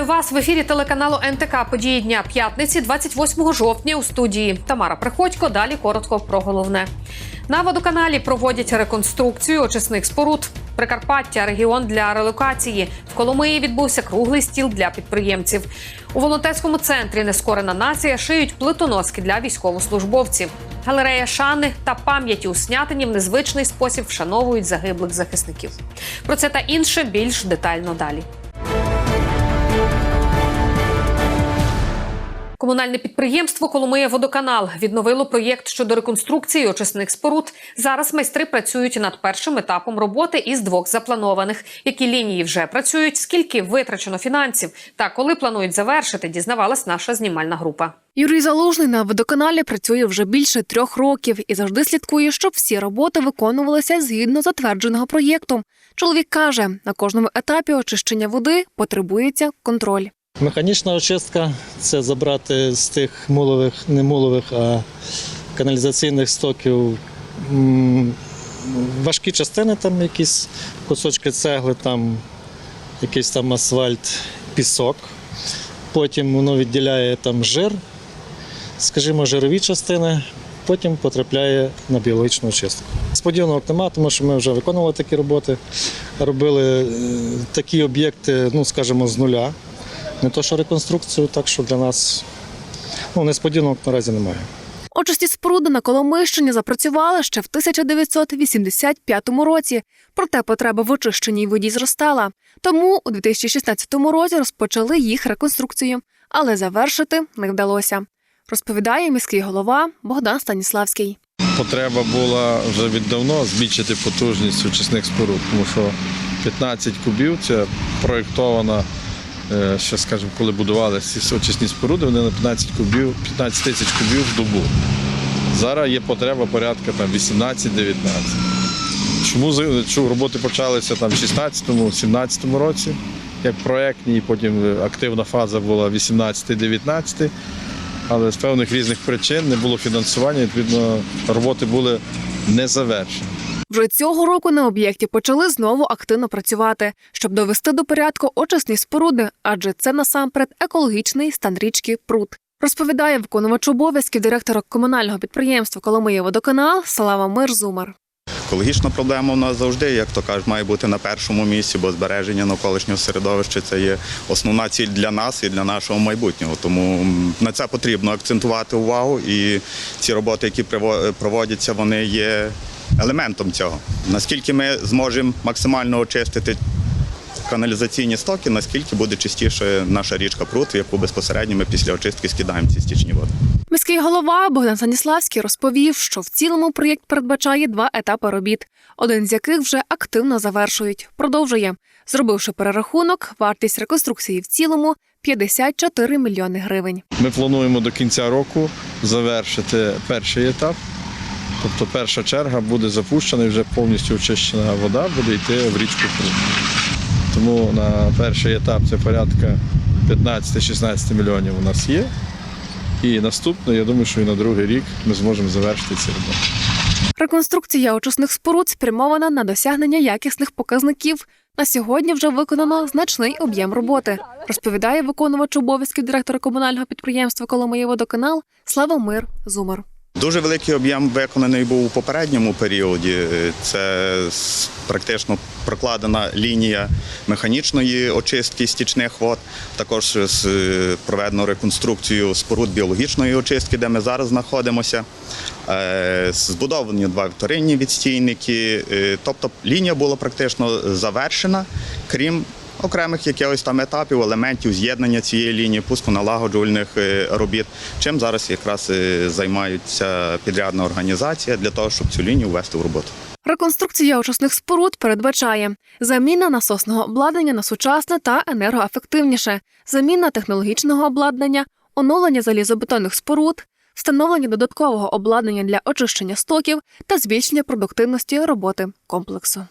Вітаю вас в ефірі телеканалу НТК. Події дня п'ятниці, 28 жовтня. У студії Тамара Приходько. Далі коротко про головне. На водоканалі проводять реконструкцію очисних споруд. Прикарпаття регіон для релокації. В Коломиї відбувся круглий стіл для підприємців. У волонтерському центрі Нескорена нація шиють плитоноски для військовослужбовців. Галерея шани та пам'яті у снятині в незвичний спосіб вшановують загиблих захисників. Про це та інше більш детально далі. Комунальне підприємство Коломия Водоканал відновило проєкт щодо реконструкції очисних споруд. Зараз майстри працюють над першим етапом роботи із двох запланованих. Які лінії вже працюють, скільки витрачено фінансів та коли планують завершити, дізнавалась наша знімальна група. Юрій Залужний на водоканалі працює вже більше трьох років і завжди слідкує, щоб всі роботи виконувалися згідно затвердженого проєкту. Чоловік каже, на кожному етапі очищення води потребується контроль. Механічна очистка це забрати з тих мулових, не мулових, а каналізаційних стоків важкі частини, там якісь кусочки цегли, там якийсь там асфальт, пісок. Потім воно відділяє там жир, скажімо, жирові частини, потім потрапляє на біологічну очистку. Сподіванок нема, тому що ми вже виконували такі роботи, робили е, такі об'єкти, ну скажімо, з нуля. Не то, що реконструкцію, так що для нас ну, несподіванок наразі немає. Очисті споруди на Коломийщині запрацювали ще в 1985 році. Проте потреба в очищеній воді зростала. Тому у 2016 році розпочали їх реконструкцію, але завершити не вдалося. Розповідає міський голова Богдан Станіславський. Потреба була вже віддавно збільшити потужність очисних споруд, тому що 15 кубів це проєктована, ще скажімо, коли будували ці очисні споруди, вони на 15 кубів, 15 тисяч кубів в добу. Зараз є потреба порядка там 18-19. Чому роботи почалися там в 16-17 році, як проєктні, потім е, активна фаза була 18-19 але з певних різних причин не було фінансування, відповідно, роботи були не завершені. Вже цього року на об'єкті почали знову активно працювати, щоб довести до порядку очисні споруди, адже це насамперед екологічний стан річки Прут. Розповідає виконувач обов'язків директора комунального підприємства Коломиє водоканал Слава Мир Зумар. Екологічна проблема в нас завжди, як то кажуть, має бути на першому місці, бо збереження навколишнього середовища це є основна ціль для нас і для нашого майбутнього. Тому на це потрібно акцентувати увагу. І ці роботи, які проводяться, вони є елементом цього. Наскільки ми зможемо максимально очистити каналізаційні стоки, наскільки буде чистіше наша річка Прут, в яку безпосередньо ми після очистки скидаємо ці стічні води. Міський голова Богдан Станіславський розповів, що в цілому проєкт передбачає два етапи робіт, один з яких вже активно завершують. Продовжує, зробивши перерахунок, вартість реконструкції в цілому 54 мільйони гривень. Ми плануємо до кінця року завершити перший етап. Тобто перша черга буде запущена і вже повністю очищена вода буде йти в річку Прут. Тому на перший етап це порядка 15-16 мільйонів у нас є. І наступно, я думаю, що і на другий рік ми зможемо завершити ці роботи. Реконструкція очисних споруд спрямована на досягнення якісних показників. На сьогодні вже виконано значний об'єм роботи, розповідає виконувач обов'язків директора комунального підприємства Коломиє водоканал Славомир Зумар. Дуже великий об'єм виконаний був у попередньому періоді. Це практично прокладена лінія механічної очистки стічних вод. Також е, проведено реконструкцію споруд біологічної очистки, де ми зараз знаходимося. Е, Збудовані два вторинні відстійники. Е, Тобто лінія була практично завершена, крім окремих якихось там етапів, елементів з'єднання цієї лінії, пусконалагоджувальних е, робіт. Чим зараз якраз е, займаються підрядна організація для того, щоб цю лінію ввести в роботу. Реконструкція очисних споруд передбачає заміна насосного обладнання на сучасне та енергоефективніше, заміна технологічного обладнання, оновлення залізобетонних споруд, встановлення додаткового обладнання для очищення стоків та збільшення продуктивності роботи комплексу.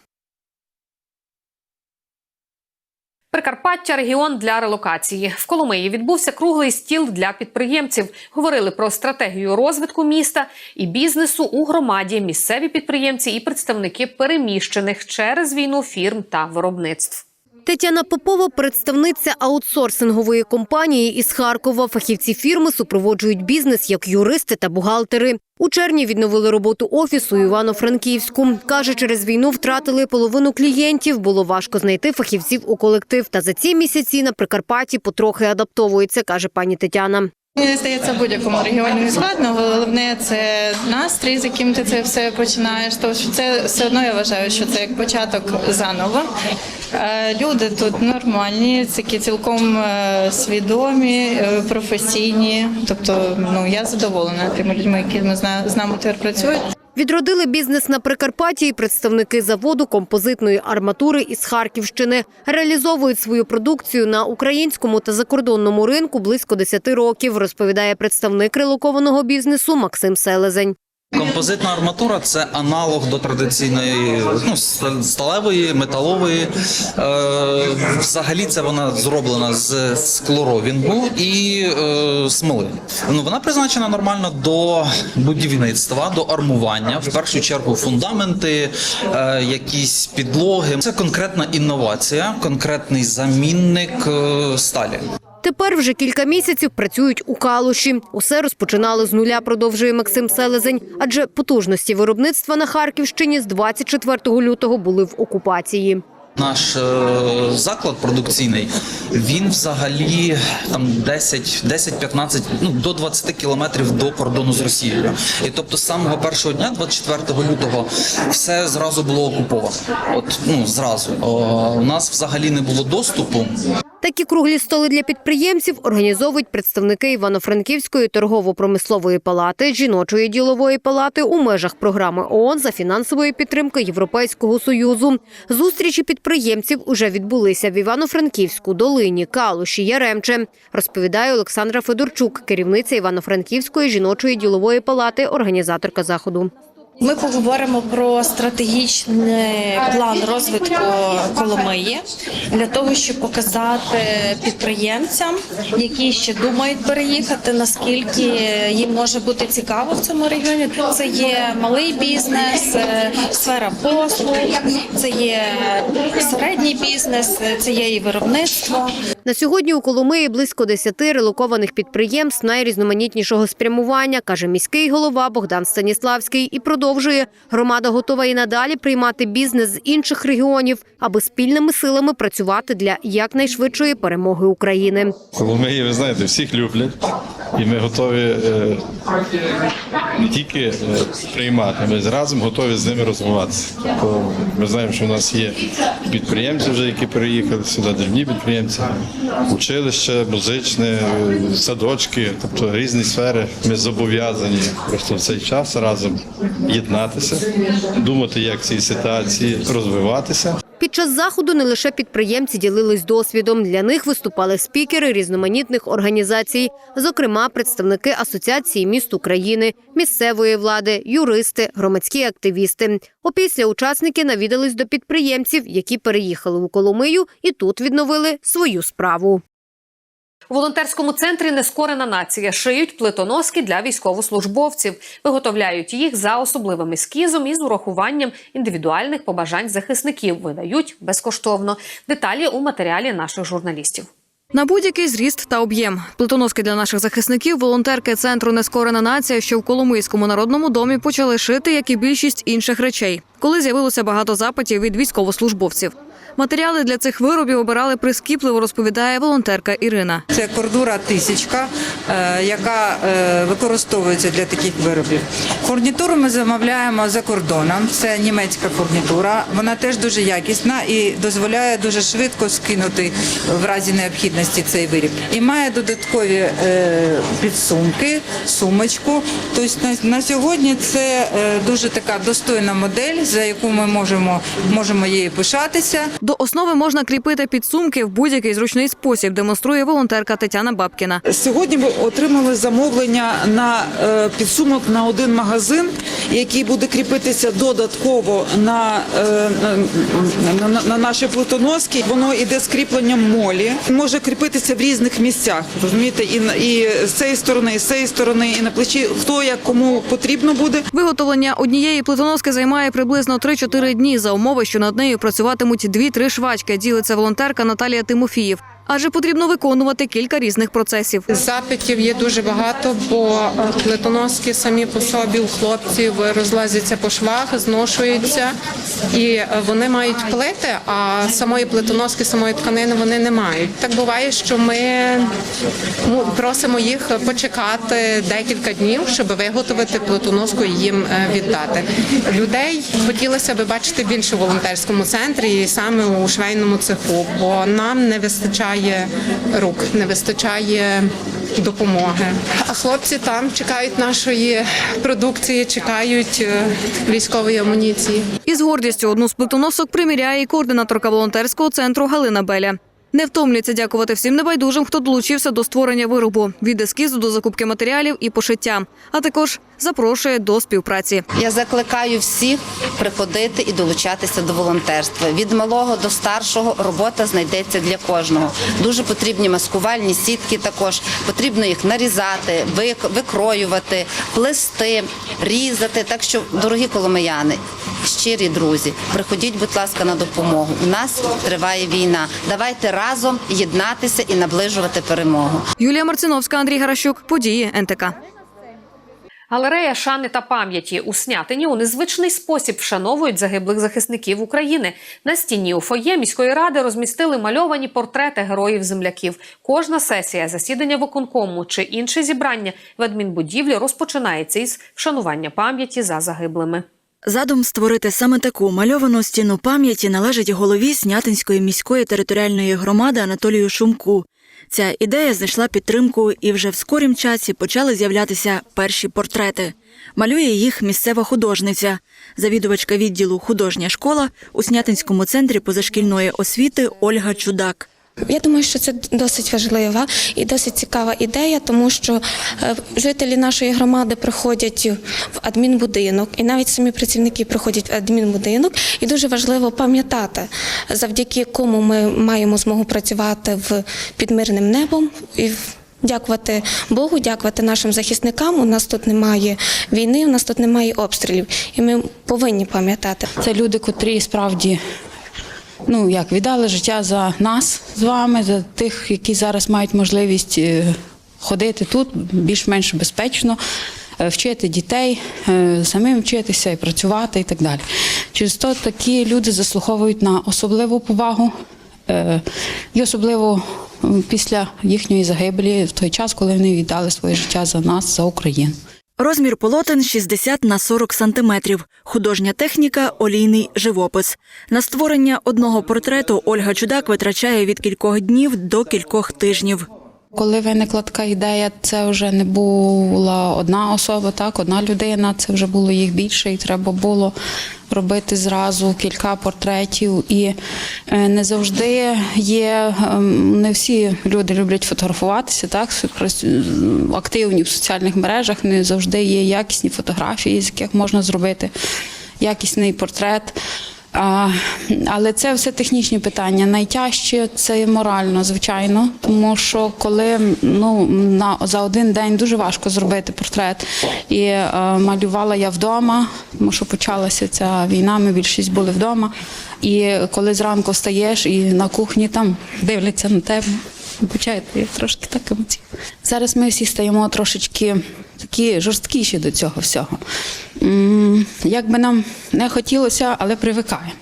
Прикарпаття регіон для релокації. В Коломиї відбувся круглий стіл для підприємців. Говорили про стратегію розвитку міста і бізнесу у громаді, місцеві підприємці і представники переміщених через війну фірм та виробництв. Тетяна Попова, представниця аутсорсингової компанії із Харкова. Фахівці фірми супроводжують бізнес як юристи та бухгалтери. У червні відновили роботу офісу Івано-Франківську. Каже, через війну втратили половину клієнтів. Було важко знайти фахівців у колектив. Та за ці місяці на Прикарпатті потрохи адаптовується, каже пані Тетяна. Мені здається, в будь-якому регіоні не складно. Головне це настрій, з яким ти це все починаєш. Тому що це все одно я вважаю, що це як початок заново. Е, Люди тут нормальні, такі цілком е, свідомі, е, професійні. Тобто, ну я задоволена тими людьми, які з нами тепер працюють. Відродили бізнес на Прикарпатті і представники заводу композитної арматури із Харківщини. Реалізовують свою продукцію на українському та закордонному ринку близько 10 років, розповідає представник релокованого бізнесу Максим Селезень. Композитна арматура це аналог до традиційної ну, сталевої, металової. Е, взагалі це вона зроблена з склоровінгу і е, смоли. Ну, вона призначена нормально до будівництва, до армування. В першу чергу фундаменти, е, якісь підлоги. Це конкретна інновація, конкретний замінник е, сталі. Тепер вже кілька місяців працюють у Калуші. Усе розпочинали з нуля, продовжує Максим Селезень. Адже потужності виробництва на Харківщині з 24 лютого були в окупації. Наш е, заклад продукційний, він взагалі там 10, 10-15, ну до 20 кілометрів до кордону з Росією. І тобто з самого першого дня, 24 лютого, все зразу було окуповано. От ну зразу О, у нас взагалі не було доступу. Такі круглі столи для підприємців організовують представники Івано-Франківської торгово-промислової палати, жіночої ділової палати у межах програми ООН за фінансової підтримки Європейського союзу. Зустрічі підприємців уже відбулися в Івано-Франківську, Долині, Калуші, Яремче. Розповідає Олександра Федорчук, керівниця Івано-Франківської жіночої ділової палати, організаторка заходу. Ми поговоримо про стратегічний план розвитку Коломиї для того, щоб показати підприємцям, які ще думають переїхати, наскільки їм може бути цікаво в цьому регіоні. Це є малий бізнес, е, сфера послуг, це є середній бізнес, це є і виробництво. На сьогодні у Коломиї близько 10 релокованих підприємств найрізноманітнішого спрямування, каже міський голова Богдан Станіславський. І продовжує громада готова і надалі приймати бізнес з інших регіонів, аби спільними силами працювати для якнайшвидшої перемоги України. Коломиї, ви знаєте, всіх люблять, і ми готові е, не тільки е, приймати, ми разом готові з ними розвиватися. Тобто ми знаємо, що в нас є підприємці, вже які переїхали сюди, дрібні підприємці, училище, музичне, садочки, тобто різні сфери. Ми зобов'язані просто в цей час разом єднатися, думати, як цій ситуації розвиватися. Під час заходу не лише підприємці ділились досвідом. Для них виступали спікери різноманітних організацій, зокрема представники Асоціації міст України, місцевої влади, юристи, громадські активісти. Опісля учасники навідались до підприємців, які переїхали у Коломию і тут відновили свою справу. У волонтерському центрі Нескорена нація шиють плитоноски для військовослужбовців, виготовляють їх за особливим ескізом і з урахуванням індивідуальних побажань захисників. Видають безкоштовно. Деталі у матеріалі наших журналістів. На будь-який зріст та об'єм. Плитоноски для наших захисників волонтерки центру Нескорена нація, що в Коломийському народному домі почали шити, як і більшість інших речей, коли з'явилося багато запитів від військовослужбовців. Матеріали для цих виробів обирали прискіпливо, розповідає волонтерка Ірина. Це кордура тисячка, е, яка е, використовується для таких виробів. Фурнітуру ми замовляємо за кордоном. Це німецька фурнітура. Вона теж дуже якісна і дозволяє дуже швидко скинути в разі необхідності цей виріб. І має додаткові е, підсумки, сумочку. Тобто на, сьогодні це дуже така достойна модель, за яку ми можемо, можемо її пишатися. До основи можна кріпити підсумки в будь-який зручний спосіб, демонструє волонтерка Тетяна Бабкіна. Сьогодні ми отримали замовлення на е, підсумок на один магазин, який буде кріпитися додатково на, е, на, на, на наші плитоноски. Воно йде з кріпленням молі, може кріпитися в різних місцях. Розумієте, і, на- і з цієї сторони, і з цієї сторони, і на плечі. Хто як кому потрібно буде. Виготовлення однієї плитоноски займає приблизно 3-4 дні за умови, що над нею працюватимуть 2-3 швачки, ділиться волонтерка Наталія Тимофіїв. Адже потрібно виконувати кілька різних процесів. Запитів є дуже багато, бо е, плитоноски самі по собі у хлопців розлазяться по швах, зношуються, і е, вони мають плити, а самої плитоноски, самої тканини вони не мають. Так буває, що ми ну, просимо їх почекати декілька днів, щоб виготовити плитоноску і їм е, віддати. Людей хотілося б бачити більше в волонтерському центрі і саме у швейному цеху, бо нам не вистачає рук, не вистачає допомоги. А хлопці там чекають нашої продукції, чекають е, військової амуніції. Із гордістю одну з плитоносок приміряє і координаторка волонтерського центру Галина Беля. Не втомлюється дякувати всім небайдужим, хто долучився до створення виробу від ескізу до закупки матеріалів і пошиття, а також запрошує до співпраці. Я закликаю всіх приходити і долучатися до волонтерства. Від малого до старшого робота знайдеться для кожного. Дуже потрібні маскувальні сітки. Також потрібно їх нарізати, вик- викроювати, плести, різати. Так що, дорогі коломияни, щирі друзі, приходіть, будь ласка, на допомогу. У нас триває війна. Давайте разом єднатися і наближувати перемогу. Юлія Марциновська, Андрій Гаращук, події НТК. Галерея шани та пам'яті у Снятині у незвичний спосіб вшановують загиблих захисників України. На стіні у фоє міської ради розмістили мальовані портрети героїв земляків. Кожна сесія, засідання виконкому чи інше зібрання в адмінбудівлі розпочинається із вшанування пам'яті за загиблими. Задум створити саме таку мальовану стіну пам'яті належить голові Снятинської міської територіальної громади Анатолію Шумку. Ця ідея знайшла підтримку, і вже в скорім часі почали з'являтися перші портрети. Малює їх місцева художниця, завідувачка відділу художня школа у Снятинському центрі позашкільної освіти Ольга Чудак. Я думаю, що це досить важлива і досить цікава ідея, тому що е, жителі нашої громади приходять в адмінбудинок, і навіть самі працівники приходять в адмінбудинок. І дуже важливо пам'ятати, завдяки кому ми маємо змогу працювати в під мирним небом і Дякувати Богу, дякувати нашим захисникам. У нас тут немає війни, у нас тут немає обстрілів, і ми повинні пам'ятати. Це люди, котрі справді ну як віддали життя за нас з вами, за тих, які зараз мають можливість е, ходити тут більш-менш безпечно, е, вчити дітей, е, самим вчитися і працювати і так далі. Через то такі люди заслуговують на особливу повагу. І особливо після їхньої загибелі, в той час, коли вони віддали своє життя за нас, за Україну. Розмір полотен 60 на 40 сантиметрів. Художня техніка олійний живопис. На створення одного портрету Ольга Чудак витрачає від кількох днів до кількох тижнів. Коли виникла така ідея, це вже не була одна особа, так, одна людина, це вже було їх більше, і треба було робити зразу кілька портретів. І е, не завжди є, ем, не всі люди люблять фотографуватися, так, активні в соціальних мережах, не завжди є якісні фотографії, з яких можна зробити якісний портрет. Але це все технічні питання. Найтяжче це морально, звичайно, тому що коли ну на за один день дуже важко зробити портрет. І е, малювала я вдома, тому що почалася ця війна. Ми більшість були вдома. І коли зранку встаєш і на кухні там дивляться на тебе. Почаєте, трошки так емоційно. Зараз ми всі стаємо трошечки такі жорсткіші до цього всього. Як би нам не хотілося, але привикаємо.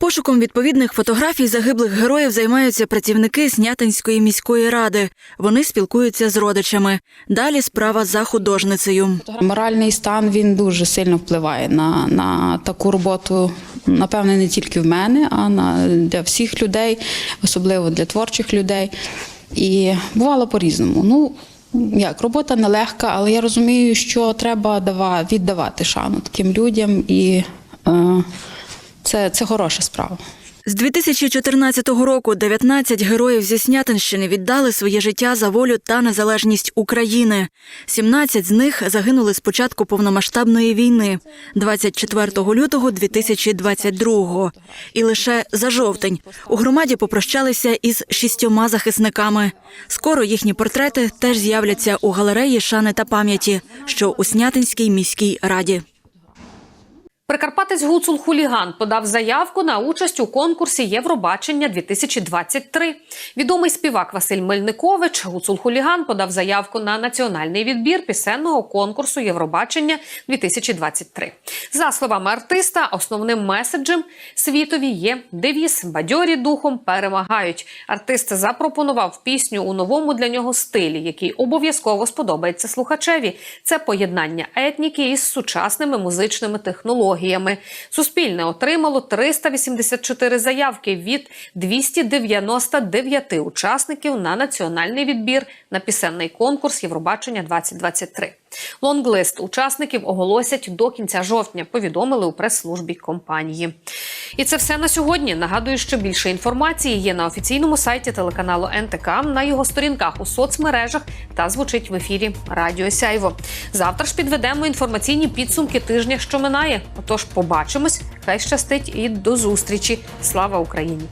Пошуком відповідних фотографій загиблих героїв займаються працівники Снятинської міської ради. Вони спілкуються з родичами. Далі справа за художницею. Моральний стан він дуже сильно впливає на, на таку роботу. Напевне, не тільки в мене, а на для всіх людей, особливо для творчих людей. І бувало по-різному. Ну як робота нелегка, але я розумію, що треба давати віддавати шану таким людям, і е, це, це хороша справа. З 2014 року 19 героїв зі Снятинщини віддали своє життя за волю та незалежність України. 17 з них загинули з початку повномасштабної війни 24 лютого 2022 І лише за жовтень у громаді попрощалися із шістьома захисниками. Скоро їхні портрети теж з'являться у галереї шани та пам'яті, що у Снятинській міській раді. Прикарпатець Гуцул Хуліган подав заявку на участь у конкурсі Євробачення 2023. Відомий співак Василь Мельникович Гуцул Хуліган подав заявку на національний відбір пісенного конкурсу Євробачення 2023. За словами артиста, основним меседжем світові є девіз бадьорі духом перемагають. Артист запропонував пісню у новому для нього стилі, який обов'язково сподобається слухачеві. Це поєднання етніки із сучасними музичними технологіями. Суспільне отримало 384 заявки від 299 учасників на національний відбір на пісенний конкурс Євробачення 2023. Лонглист учасників оголосять до кінця жовтня. Повідомили у прес-службі компанії. І це все на сьогодні. Нагадую, що більше інформації є на офіційному сайті телеканалу НТК, на його сторінках у соцмережах та звучить в ефірі Радіо Сяйво. Завтра ж підведемо інформаційні підсумки тижня, що минає. Отож, побачимось. Хай щастить і до зустрічі. Слава Україні!